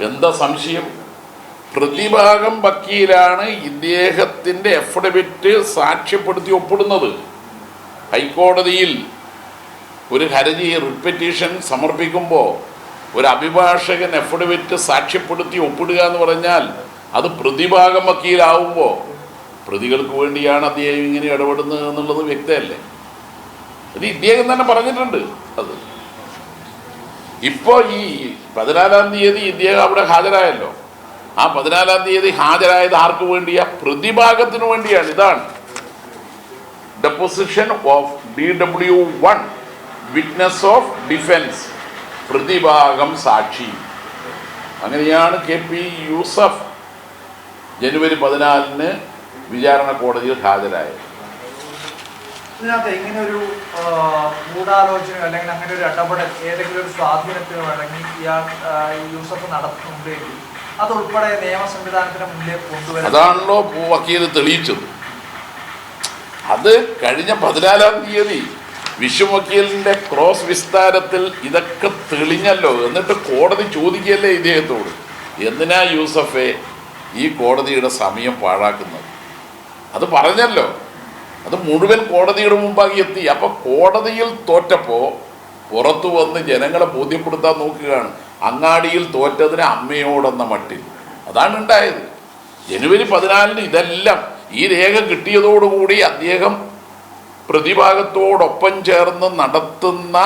എന്താ സംശയം? പ്രതിഭാഗം വക്കീലാണ് ഇദ്ദേഹത്തിന്റെ എഫിഡവിറ്റ് സാക്ഷ്യപ്പെടുത്തി ഒപ്പിടുന്നത്. ഹൈക്കോടതിയിൽ ഒരു ഹർജി റിപ്പറ്റീഷൻ സമർപ്പിക്കുമ്പോൾ ഒരു അഭിഭാഷകൻ എഫിഡവിറ്റ് സാക്ഷ്യപ്പെടുത്തി ഒപ്പിടുക എന്ന് പറഞ്ഞാൽ അത് പ്രതിഭാഗം വക്കീലാവുമ്പോൾ പ്രതികൾക്ക് വേണ്ടിയാണ് അദ്ദേഹം ഇങ്ങനെ ഇടപെടുന്നത് എന്നുള്ളത് വ്യക്തമല്ലേ ഇത് ഇദ്ദേഹം തന്നെ പറഞ്ഞിട്ടുണ്ട് അത്. ഇപ്പോൾ ഈ പതിനാലാം തീയതി ഇന്ത്യ അവിടെ ഹാജരായല്ലോ. ആ പതിനാലാം തീയതി ഹാജരായത് ആർക്ക് വേണ്ടിയാ? പ്രതിഭാഗത്തിന് വേണ്ടിയാണ്. ഇതാണ്. Deposition of D W one witness of defence പ്രതിഭാഗം സാക്ഷി. അങ്ങനെയാണ് കെ പി യൂസഫ് ജനുവരി പതിനാലിന് വിചാരണ കോടതിയിൽ ഹാജരായത്. ഇതിനകത്ത് ഇങ്ങനെ ഒരു ഗൂഢാലോചന അല്ലെങ്കിൽ അങ്ങനെ ഒരു ഇടപെടൽ ഏതെങ്കിലും ഒരു സ്വാധീനത്തിനോ അല്ലെങ്കിൽ ഇയാൾ യൂസഫ് നടത്തുന്നുണ്ടെങ്കിൽ അതുൾപ്പെടെ നിയമ സംവിധാനത്തിന് മുന്നിലേക്ക് കൊണ്ടുവരാൻ അതാണല്ലോ വക്കീൽ തെളിയിച്ചത്. അത് കഴിഞ്ഞ പതിനാലാം തീയതി വിഷു വക്കീലിന്റെ ക്രോസ് വിസ്താരത്തിൽ ഇതൊക്കെ തെളിഞ്ഞല്ലോ. എന്നിട്ട് കോടതി ചോദിക്കുകയല്ലേ ഇദ്ദേഹത്തോട്? എന്തിനാ യൂസഫെ ഈ കോടതിയുടെ സമയം പാഴാക്കുന്നത്? അത് പറഞ്ഞല്ലോ. അത് മുഴുവൻ കോടതിയുടെ മുമ്പാകെ എത്തി. അപ്പൊ കോടതിയിൽ തോറ്റപ്പോ പുറത്തു വന്ന് ജനങ്ങളെ ബോധ്യപ്പെടുത്താൻ നോക്കുകയാണ്. അങ്ങാടിയിൽ തോറ്റതിന് അമ്മയോടെന്ന മട്ടിൽ. അതാണ് ഉണ്ടായത്. ജനുവരി പതിനാലിന് ഇതെല്ലാം ഈ രേഖ കിട്ടിയതോടുകൂടി അദ്ദേഹം പ്രതിഭാഗത്തോടൊപ്പം ചേർന്ന് നടത്തുന്ന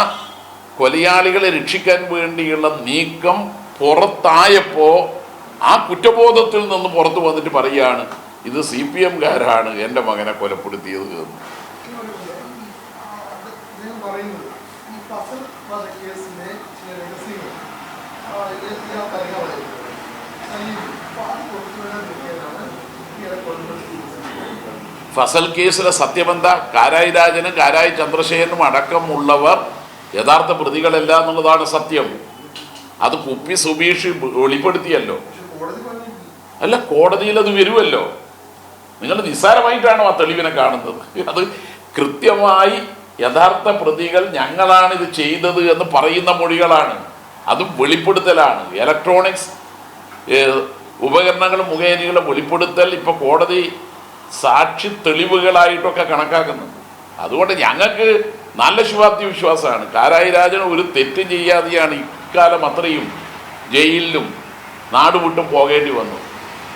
കൊലയാളികളെ രക്ഷിക്കാൻ വേണ്ടിയുള്ള നീക്കം പുറത്തായപ്പോൾ ആ കുറ്റബോധത്തിൽ നിന്ന് പുറത്തു വന്നിട്ട് പറയുകയാണ് ഇത് സി പി എംകാരാണ് എന്റെ മകനെ കൊലപ്പെടുത്തിയത് എന്ന്. ഫസൽ കേസിലെ സത്യബന്ധ കാരായി രാജനും കാരായി ചന്ദ്രശേഖരനും അടക്കമുള്ളവർ യഥാർത്ഥ പ്രതികളല്ല എന്നുള്ളതാണ് സത്യം. അത് കുപ്പി സുബീഷ് വെളിപ്പെടുത്തിയല്ലോ. അല്ല കോടതിയിൽ അത് വരുമല്ലോ നിങ്ങൾ നിസ്സാരമായിട്ടാണോ ആ തെളിവിനെ കാണുന്നത്. അത് കൃത്യമായി യഥാർത്ഥ പ്രതികൾ ഞങ്ങളാണ് ഇത് ചെയ്തത് എന്ന് പറയുന്ന മൊഴികളാണ്. അത് വെളിപ്പെടുത്തലാണ്. ഇലക്ട്രോണിക്സ് ഉപകരണങ്ങളും മുഖേനയുള്ള വെളിപ്പെടുത്തൽ ഇപ്പോൾ കോടതി സാക്ഷി തെളിവുകളായിട്ടൊക്കെ കണക്കാക്കുന്നുണ്ട്. അതുകൊണ്ട് ഞങ്ങൾക്ക് നല്ല ശുഭാപ്തി വിശ്വാസമാണ് കാരായി രാജൻ ഒരു തെറ്റ് ചെയ്യാതെയാണ് ഇക്കാലം അത്രയും ജയിലിലും നാടുവിട്ടും പോകേണ്ടി വന്നു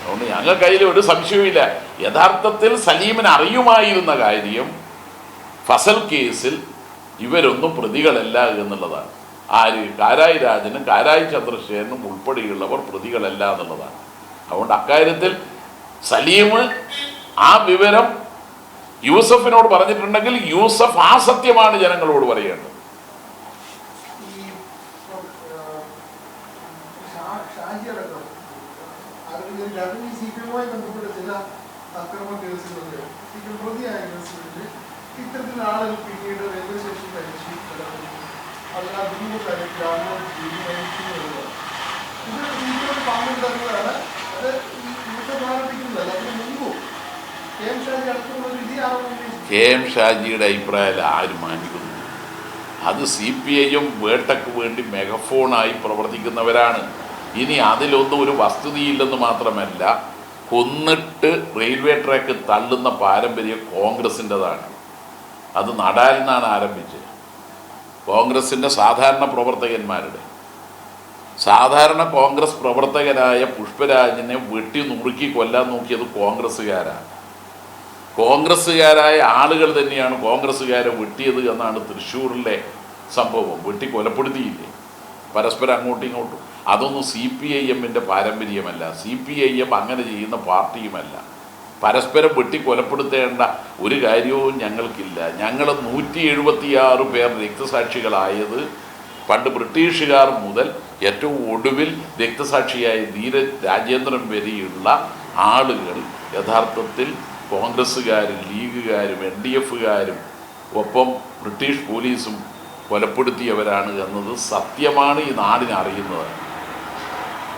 അതുകൊണ്ട് ഞങ്ങൾക്ക് കയ്യിൽ ഒരു സംശയവുമില്ല. യഥാർത്ഥത്തിൽ സലീമിന് അറിയുമായിരുന്ന കാര്യം ഫസൽ കേസിൽ ഇവരൊന്നും പ്രതികളല്ല എന്നുള്ളതാണ്. ആര്? കാരായി രാജനും കാരായി ചന്ദ്രശേഖരനും ഉൾപ്പെടെയുള്ളവർ പ്രതികളല്ല എന്നുള്ളതാണ്. അതുകൊണ്ട് അക്കാര്യത്തിൽ സലീം ആ വിവരം യൂസഫിനോട് പറഞ്ഞിട്ടുണ്ടെങ്കിൽ യൂസഫ് ആ സത്യമാണ് ജനങ്ങളോട് പറയേണ്ടത് ഈ ഷാ- ഷാജി അടക്കം അല്ലെങ്കിൽ രണ്ടും ഈ സി പി എമ്മുമായി ബന്ധപ്പെട്ട ചില അക്രമ കേസുകളിൽ സി പി എം പ്രതിയായ കേസുകളിൽ ഇത്തരത്തിൽ ആളുകൾ പിന്നീട് റെയിൽവേ സ്റ്റേഷൻ പരീക്ഷിക്കുന്നത് അതിൽ ബുദ്ധിമുട്ടായി ഗ്രാമം ഇത് സി പി എം പങ്കെടുത്തതാണ് അത് യുദ്ധം ആരംഭിക്കുന്നത് അതിന് മുമ്പും കെ എം ഷാജി അടുത്തുള്ള കെ എം ഷാജിയുടെ അഭിപ്രായം ആരും മാനിക്കുന്നു? അത് സി പി ഐയും വേട്ടയ്ക്ക് വേണ്ടി മെഗഫോണായി പ്രവർത്തിക്കുന്നവരാണ്. ഇനി അതിലൊന്നും ഒരു വസ്തുതയില്ലെന്ന് മാത്രമല്ല കൊന്നിട്ട് റെയിൽവേ ട്രാക്ക് തള്ളുന്ന പാരമ്പര്യം കോൺഗ്രസിന്റെതാണ്. അത് നടാലിൽ നിന്നാണ് ആരംഭിച്ചത്. കോൺഗ്രസിന്റെ സാധാരണ പ്രവർത്തകന്മാരുടെ. സാധാരണ കോൺഗ്രസ് പ്രവർത്തകരായ പുഷ്പരാജിനെ വെട്ടി നുറുക്കി കൊല്ലാൻ നോക്കിയത് കോൺഗ്രസ്സുകാരാണ്. കോൺഗ്രസ്സുകാരായ ആളുകൾ തന്നെയാണ് കോൺഗ്രസ്സുകാരെ വെട്ടിയത് എന്നാണ് തൃശ്ശൂരിലെ സംഭവം. വെട്ടി കൊലപ്പെടുത്തിയില്ലേ? പരസ്പരം അങ്ങോട്ടും ഇങ്ങോട്ടും. അതൊന്നും സി പി ഐ എമ്മിന്റെ പാരമ്പര്യമല്ല. സി പി ഐ എം അങ്ങനെ ചെയ്യുന്ന പാർട്ടിയുമല്ല. പരസ്പരം വെട്ടി കൊലപ്പെടുത്തേണ്ട ഒരു കാര്യവും ഞങ്ങൾക്കില്ല. ഞങ്ങൾ നൂറ്റി എഴുപത്തിയാറ് പേർ രക്തസാക്ഷികളായത് പണ്ട് ബ്രിട്ടീഷുകാർ മുതൽ ഏറ്റവും ഒടുവിൽ രക്തസാക്ഷിയായ ധീര രാജേന്ദ്രൻ വരെയുള്ള ആളുകൾ യഥാർത്ഥത്തിൽ കോൺഗ്രസ്സുകാരും ലീഗുകാരും എൻ ഡി എഫുകാരും ഒപ്പം ബ്രിട്ടീഷ് പോലീസും കൊലപ്പെടുത്തിയവരാണ് എന്നത് സത്യമാണ് ഈ നാടിന് അറിയുന്നത്